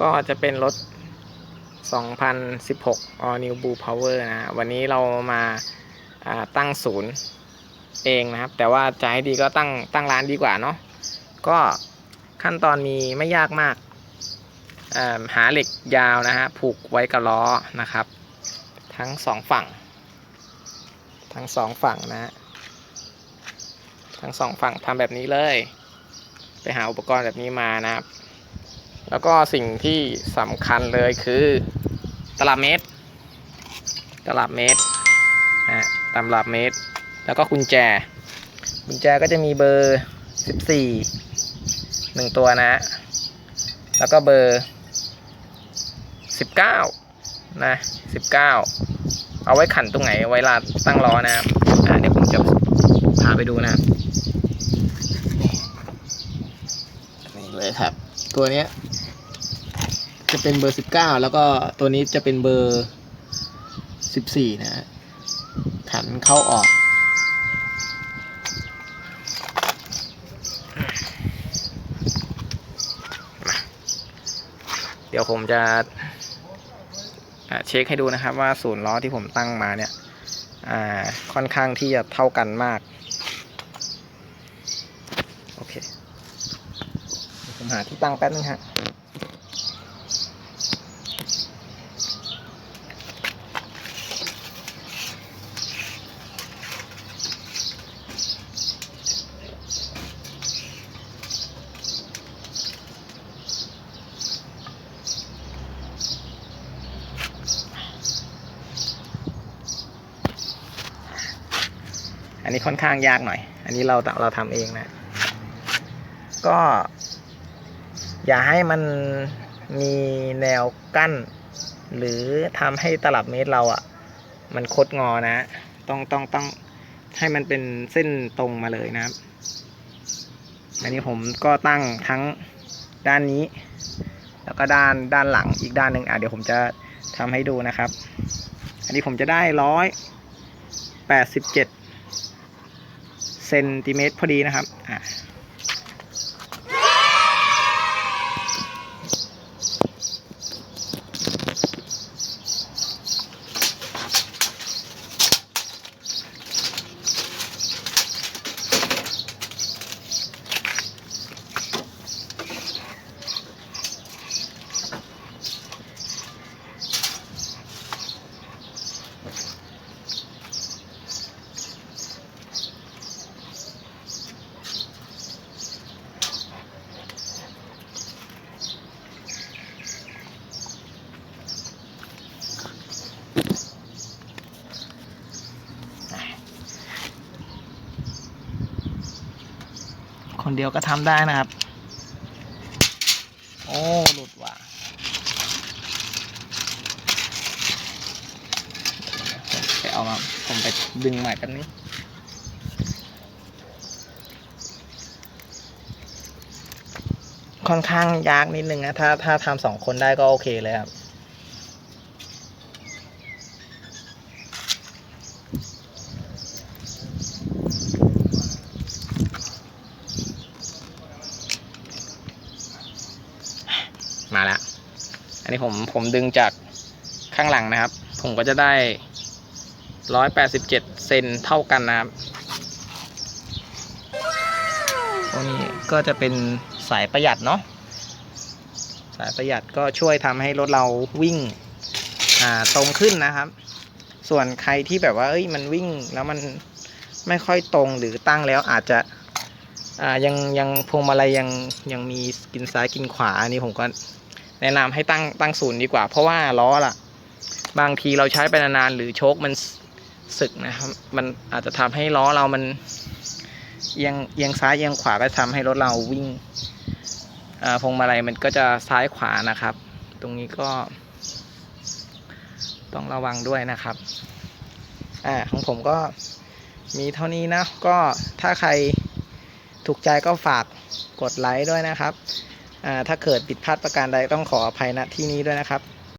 ก็จะเป็นรถ 2016 All New Blue Power นะ วันนี้เรามาาตั้งศูนย์เองนะครับ แต่ว่าจะให้ดีก็ตั้งตั้งร้านดีกว่าเนาะ ก็ขั้นตอนมีไม่ยากมากาหาเหล็กยาวนะฮะ ผูกไว้กับล้อนะครับ ทั้งสองฝั่ง ทั้งสองฝั่งนะ ทั้งสองฝั่งทำแบบนี้เลย ไปหาอุปกรณ์แบบนี้มานะครับ แล้วก็สิ่งที่สำคัญเลยคือตลับเมตร ตลับเมตรนะฮะตลับเมตร แล้วก็กุญแจ กุญแจก็จะมีเบอร์ 14หนึ่งตัวนะ แล้วก็เบอร์ 19 นะ 19 เอาไว้ขันตรงไหนไว้ลาตั้งล้อนะครับอ่าเดี๋ยวผมจะพาไปดูนะนี่เลยครับ ตัวเนี้ย จะเป็นเบอร์ 19 แล้วก็ตัวนี้จะเป็นเบอร์ 14 นะฮะขันเข้าออก เดี๋ยวผมจะเช็คให้ดูนะครับว่าศูนย์ล้อที่ผมตั้งมาเนี่ยค่อนข้างที่จะเท่ากันมาก โอเค ผมหาที่ตั้งแป๊บนึงฮะ นนี้ค่อนข้างยากหน่อย อันนี้เราเราทำเองนะ ก็ อย่าให้มันมีแนวกั้น หรือทำให้ตลับเมตรเราอะ่ะ มันคดงอนะ ต้องต้องต้องให้มันเป็นเส้นตรงมาเลยนะครับ อันนี้ผมก็ตั้งทั้งด้านนี้ แล้วก็ด้านด้านหลังอีกด้านหนึ่งอะเดี๋ยวผมจะทำให้ดูนะครับ อันนี้ผมจะได้ร้อยแปดสิบเจ็ด เซนติเมตรพอดีนะครับอะ คนเดียวก็ทำได้นะครับ โอ้ หลุดว่ะไปเอามา ผมไปดึงใหม่กันนี้ค่อนข้างยากนิดนึงนะ ถ้าถ้าทำสองคนได้ก็โอเคเลยครับ มาแล้ว อันนี้ผมผมดึงจากข้างหลังนะครับ ผมก็จะได้ร้อยแปดสิบเจ็ดเซนเท่ากันนะครับตรงนี้ก็จะเป็นสายประหยัดเนาะสายประหยัดก็ช่วยทำให้รถเราวิ่งตรงขึ้นนะครับ ส่วนใครที่แบบว่าเอ้ยมันวิ่งแล้วมันไม่ค่อยตรงหรือตั้งแล้วอาจจะยังยังพวงมาลัยยังยังมีกินซ้ายกินขวาอันนี้ผมก็ แนะนำให้ตั้งตั้งศูนย์ดีกว่า เพราะว่าล้อล่ะ บางทีเราใช้ไปนานๆหรือโชคมันสึกนะครับ มันอาจจะทำให้ล้อเรามันเอียงเอียงซ้ายเอียงขวาก็ทำให้รถเราวิ่งอ่าพวงมาลัยมันก็จะซ้ายขวานะครับ ตรงนี้ก็ ต้องระวังด้วยนะครับ อ่าของผมก็มีเท่านี้นะ ก็ถ้าใครถูกใจก็ฝากกดไลค์ด้วยนะครับ ถ้าเกิดผิดพลาดประการใดต้องขออภัยณที่นี้ด้วยนะครับ